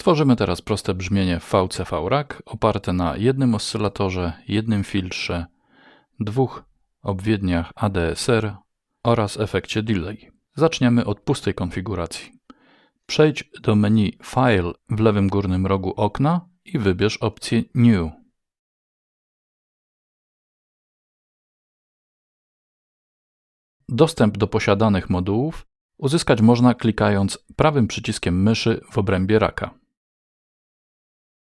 Stworzymy teraz proste brzmienie VCV rack oparte na jednym oscylatorze, jednym filtrze, dwóch obwiedniach ADSR oraz efekcie delay. Zaczniemy od pustej konfiguracji. Przejdź do menu File w lewym górnym rogu okna i wybierz opcję New. Dostęp do posiadanych modułów uzyskać można klikając prawym przyciskiem myszy w obrębie raka.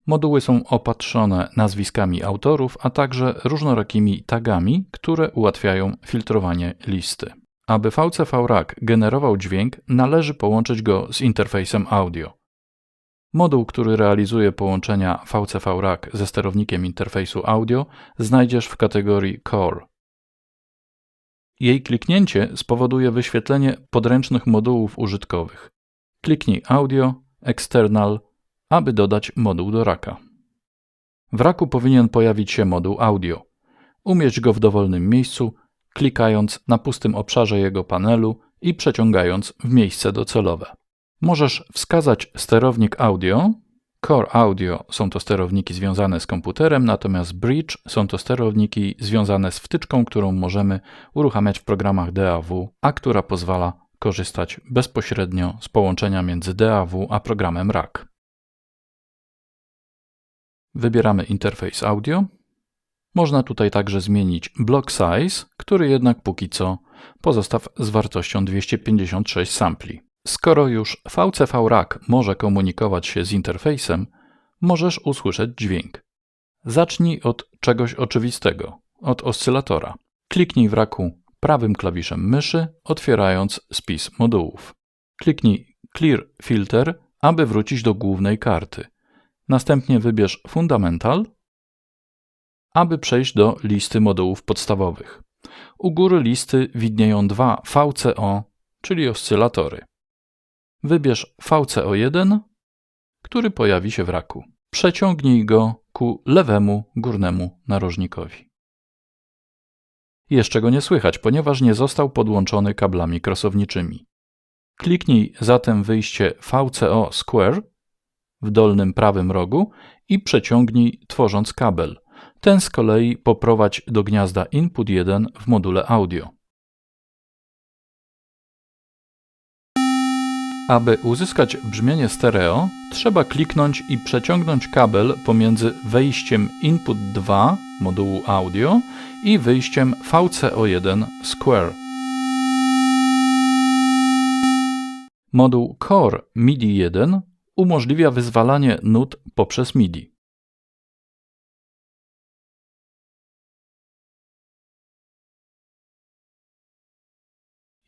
Moduły są opatrzone nazwiskami autorów, a także różnorakimi tagami, które ułatwiają filtrowanie listy. Aby VCV Rack generował dźwięk, należy połączyć go z interfejsem audio. Moduł, który realizuje połączenia VCV Rack ze sterownikiem interfejsu audio, znajdziesz w kategorii Core. Jej kliknięcie spowoduje wyświetlenie podręcznych modułów użytkowych. Kliknij Audio, External, aby dodać moduł do raka. W raku powinien pojawić się moduł audio. Umieść go w dowolnym miejscu, klikając na pustym obszarze jego panelu i przeciągając w miejsce docelowe. Możesz wskazać sterownik audio. Core Audio są to sterowniki związane z komputerem, natomiast Bridge są to sterowniki związane z wtyczką, którą możemy uruchamiać w programach DAW, a która pozwala korzystać bezpośrednio z połączenia między DAW a programem RAK. Wybieramy interfejs audio. Można tutaj także zmienić block size, który jednak póki co pozostaw z wartością 256 sampli. Skoro już VCV Rack może komunikować się z interfejsem, możesz usłyszeć dźwięk. Zacznij od czegoś oczywistego, od oscylatora. Kliknij w raku prawym klawiszem myszy, otwierając spis modułów. Kliknij Clear Filter, aby wrócić do głównej karty. Następnie wybierz Fundamental, aby przejść do listy modułów podstawowych. U góry listy widnieją dwa VCO, czyli oscylatory. Wybierz VCO1, który pojawi się w raku. Przeciągnij go ku lewemu górnemu narożnikowi. Jeszcze go nie słychać, ponieważ nie został podłączony kablami krosowniczymi. Kliknij zatem wyjście VCO Square w dolnym prawym rogu i przeciągnij tworząc kabel. Ten z kolei poprowadź do gniazda input 1 w module audio. Aby uzyskać brzmienie stereo, trzeba kliknąć i przeciągnąć kabel pomiędzy wejściem input 2 modułu audio i wyjściem VCO1 Square. Moduł Core MIDI 1 umożliwia wyzwalanie nut poprzez MIDI.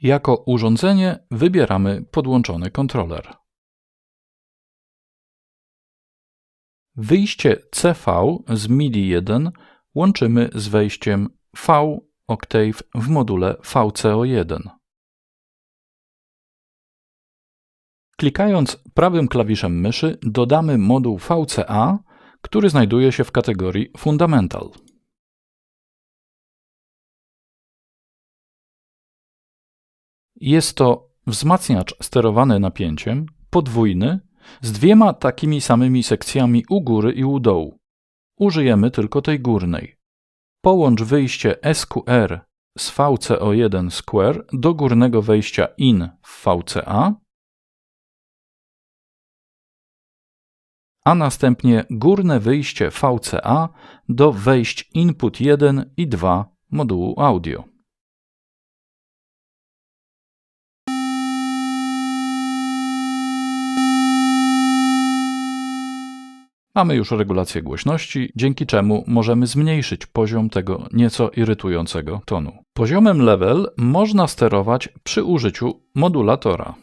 Jako urządzenie wybieramy podłączony kontroler. Wyjście CV z MIDI 1 łączymy z wejściem V Octave w module VCO1. Klikając prawym klawiszem myszy dodamy moduł VCA, który znajduje się w kategorii Fundamental. Jest to wzmacniacz sterowany napięciem, podwójny, z dwiema takimi samymi sekcjami u góry i u dołu. Użyjemy tylko tej górnej. Połącz wyjście SQR z VCO1 Square do górnego wejścia IN w VCA, a następnie górne wyjście VCA do wejść input 1 i 2 modułu audio. Mamy już regulację głośności, dzięki czemu możemy zmniejszyć poziom tego nieco irytującego tonu. Poziomem level można sterować przy użyciu modulatora.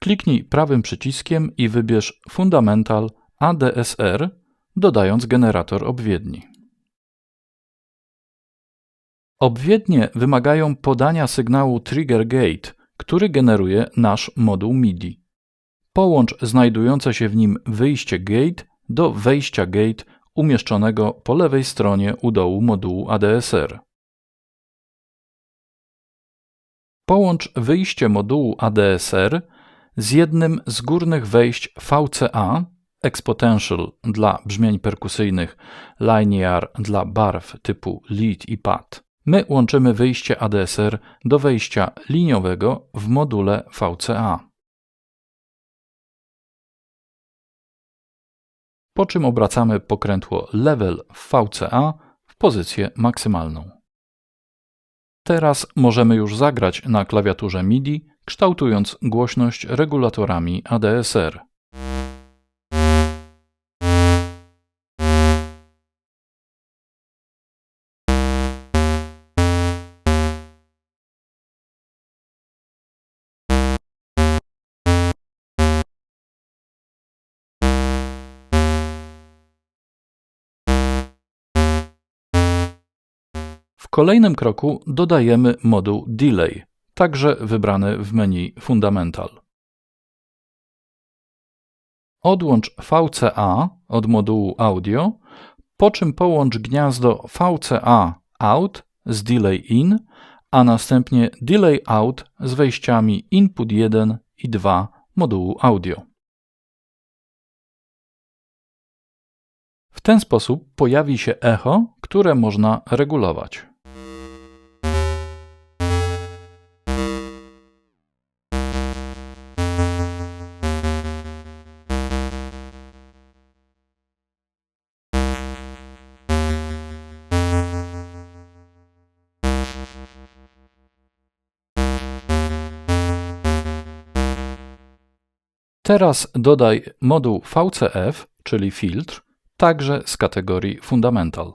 Kliknij prawym przyciskiem i wybierz Fundamental ADSR, dodając generator obwiedni. Obwiednie wymagają podania sygnału trigger gate, który generuje nasz moduł MIDI. Połącz znajdujące się w nim wyjście gate do wejścia gate umieszczonego po lewej stronie u dołu modułu ADSR. Połącz wyjście modułu ADSR z jednym z górnych wejść VCA Expotential dla brzmień perkusyjnych, Linear dla barw typu lead i pad, my łączymy wyjście ADSR do wejścia liniowego w module VCA. Po czym obracamy pokrętło level w VCA w pozycję maksymalną. Teraz możemy już zagrać na klawiaturze MIDI, kształtując głośność regulatorami ADSR. W kolejnym kroku dodajemy moduł Delay, także wybrany w menu Fundamental. Odłącz VCA od modułu Audio, po czym połącz gniazdo VCA Out z Delay In, a następnie Delay Out z wejściami Input 1 i 2 modułu Audio. W ten sposób pojawi się echo, które można regulować. Teraz dodaj moduł VCF, czyli filtr, także z kategorii Fundamental.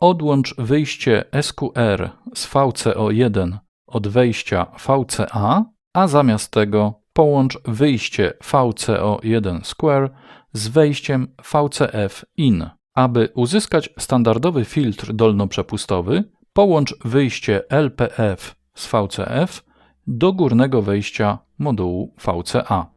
Odłącz wyjście SQR z VCO1 od wejścia VCA, a zamiast tego połącz wyjście VCO1 Square z wejściem VCF in. Aby uzyskać standardowy filtr dolnoprzepustowy, połącz wyjście LPF z VCF do górnego wejścia modułu VCA.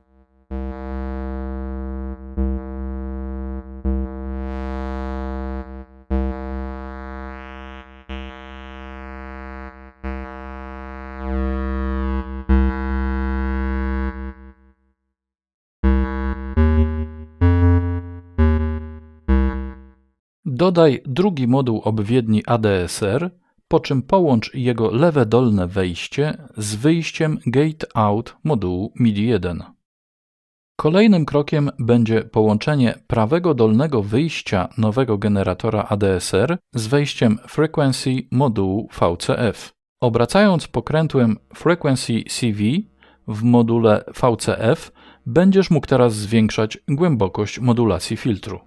Dodaj drugi moduł obwiedni ADSR, po czym połącz jego lewe dolne wejście z wyjściem Gate Out modułu MIDI 1. Kolejnym krokiem będzie połączenie prawego dolnego wyjścia nowego generatora ADSR z wejściem Frequency modułu VCF. Obracając pokrętłem Frequency CV w module VCF, będziesz mógł teraz zwiększać głębokość modulacji filtru.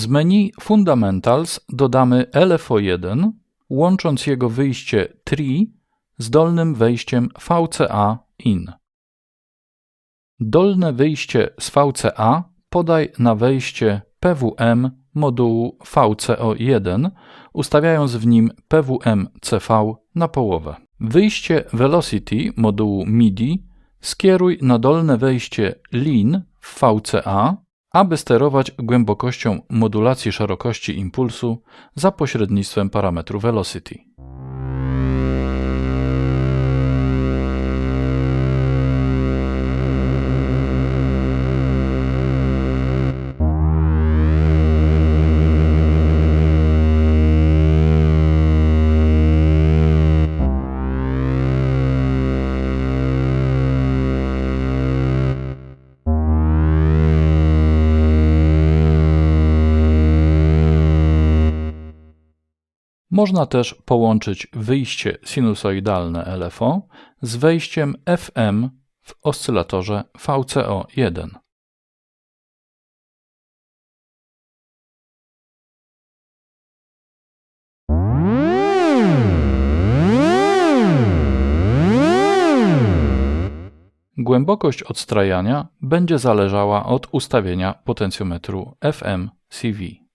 Z menu Fundamentals dodamy LFO1, łącząc jego wyjście Tree z dolnym wejściem VCA IN. Dolne wyjście z VCA podaj na wejście PWM modułu VCO1, ustawiając w nim PWM CV na połowę. Wyjście Velocity modułu MIDI skieruj na dolne wejście LIN w VCA aby sterować głębokością modulacji szerokości impulsu za pośrednictwem parametru velocity. Można też połączyć wyjście sinusoidalne LFO z wejściem FM w oscylatorze VCO1. Głębokość odstrajania będzie zależała od ustawienia potencjometru FM-CV.